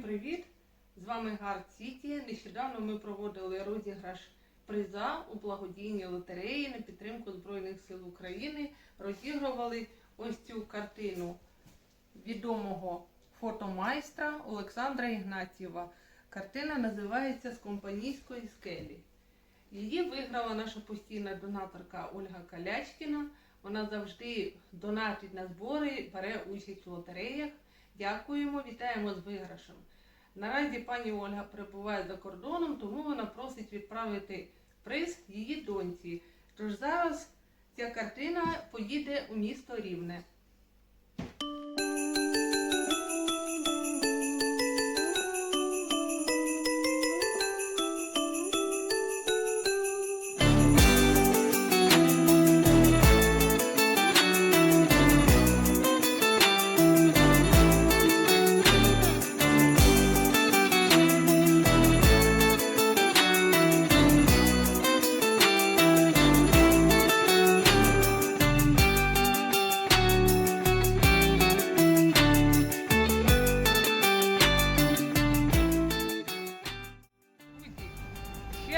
Всім привіт! З вами Гард Сіті. Нещодавно ми проводили розіграш приза у благодійній лотереї на підтримку Збройних сил України. Розігрували ось цю картину відомого фотомайстра Олександра Ігнатьєва. Картина називається З компанійської скелі. Її виграла наша постійна донаторка Ольга Калячкіна. Вона завжди донатить на збори, бере участь у лотереях. Дякуємо, вітаємо з виграшем. Наразі пані Ольга перебуває за кордоном, тому вона просить відправити приз її доньці. Тож зараз ця картина поїде у місто Рівне.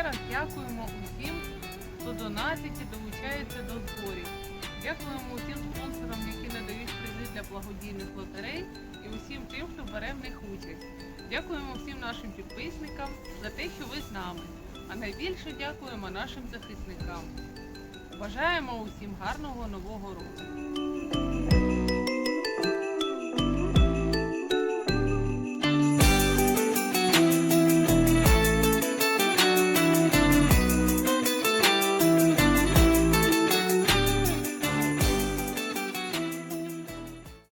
Ще раз дякуємо усім, хто донатить і долучається до зборів. Дякуємо усім спонсорам, які надають призи для благодійних лотерей, і усім тим, хто бере в них участь. Дякуємо всім нашим підписникам за те, що ви з нами. А найбільше дякуємо нашим захисникам. Бажаємо усім гарного нового року!